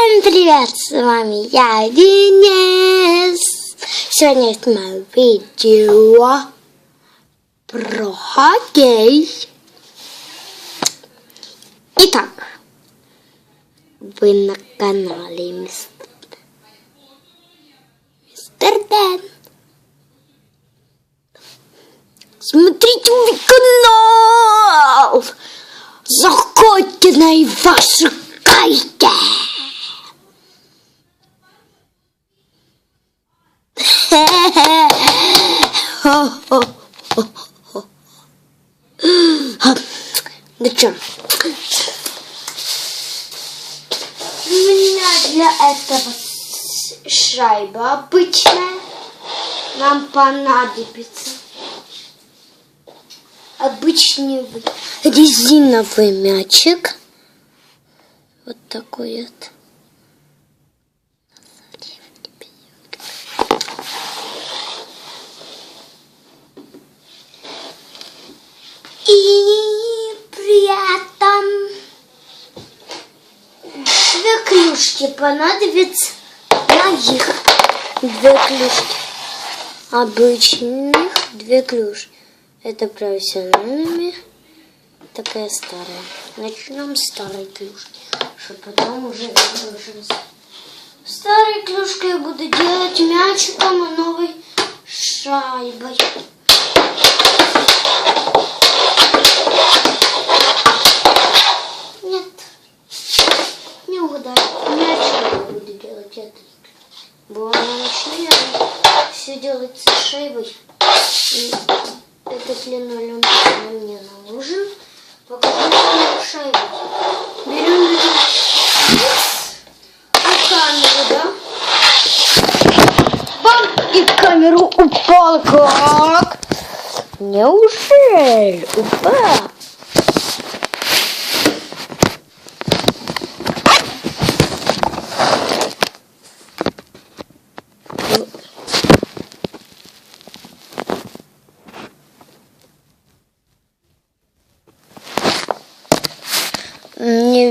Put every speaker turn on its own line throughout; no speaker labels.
Всем привет, с вами я, Денис. Сегодня я снимаю видео про хоккей. Итак, вы на канале Мистер, Мистер Дэн. Смотрите мой канал! Заходите на и ваши кайки! Ну что? У меня для этого шайба обычная. Нам понадобится обычный резиновый мячик. Вот такой вот. И при этом две клюшки понадобится на их. Две клюшки. Обычных две клюшки. Это профессиональными. Такая старая. Начнем с старой клюшки, чтобы потом уже выложился. Старой клюшкой я буду делать мячиком и новой шайбой. Мячиком я буду делать это. Было начнем все делается шайбой. И этот линолеум нам не нужен. Покажу шайбу. Берем и камеру, да? Бам! И камеру упала как? Неужели? Упал.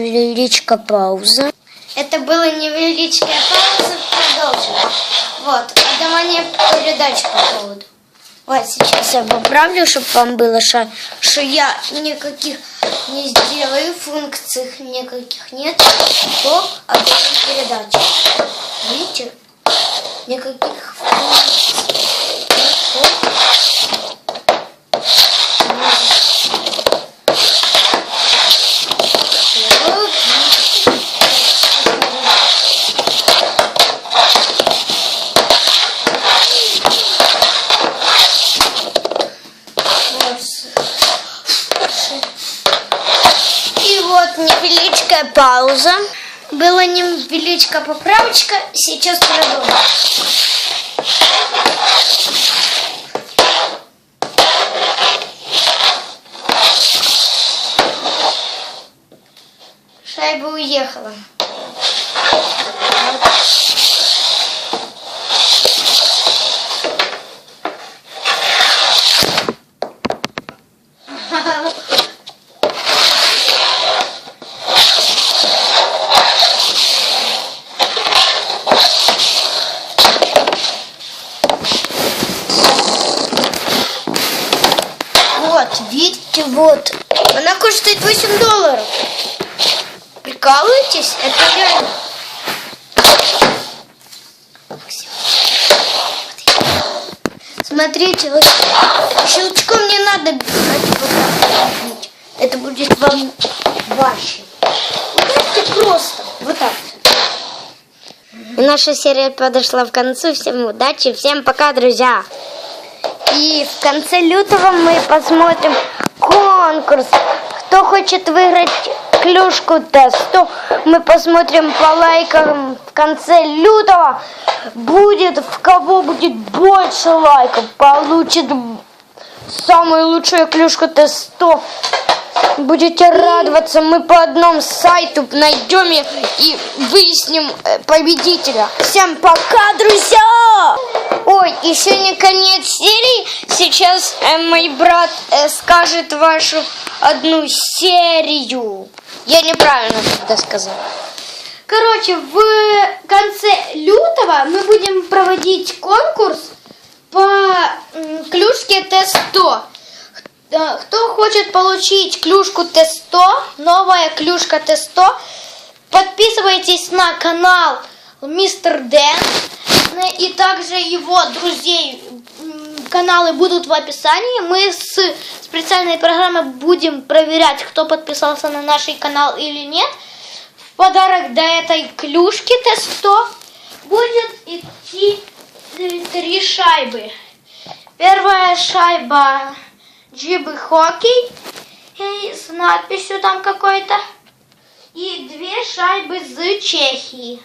Невеличка пауза. Это была невеличкая пауза, продолжим. Вот, до мне передача по поводу. Вот, сейчас я поправлю, чтобы вам было, что, что я никаких не сделаю, функций никаких нет по одной передаче. Видите? Никаких функций. Невеличкая пауза. Была невеличкая поправочка. Сейчас продолжим. Шайба уехала. Вот, видите, вот. Она коштует 8 долларов. Прикалываетесь? Это реально. Смотрите, вот щелчком не надо бить. Это будет вам ваше. Так просто. Вот так. И наша серия подошла к концу. Всем удачи, всем пока, друзья. И в конце лютого мы посмотрим конкурс. Кто хочет выиграть клюшку Т100, мы посмотрим по лайкам в конце лютого. Будет, в кого будет больше лайков, получит самую лучшую клюшку Т100. Будете радоваться, мы по одному сайту найдем и- выясним э, победителя. Всем пока, друзья! Ой, еще не конец серии. Сейчас э, мой брат э, скажет вашу одну серию. Я неправильно тогда сказал.
Короче, в конце лютого мы будем проводить конкурс по клюшке Т100. Э, Кто хочет получить клюшку Т100, новая клюшка Т100, подписывайтесь на канал Мистер Дэн. Э, И также его друзей каналы будут в описании. Мы с специальной программой будем проверять, кто подписался на наш канал или нет. В подарок до этой клюшки Т100 будет идти три шайбы. Первая шайба Джибы Хоккей с надписью там какой-то. И две шайбы из Чехии.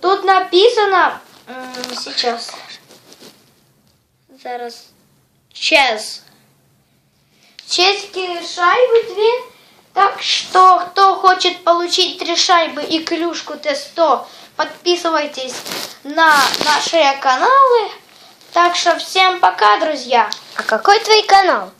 Тут написано сейчас. Зараз. Чес. Чешские шайбы две. Так что, кто хочет получить три шайбы и клюшку Т100, подписывайтесь на наши каналы. Так что всем пока, друзья.
А какой твой канал?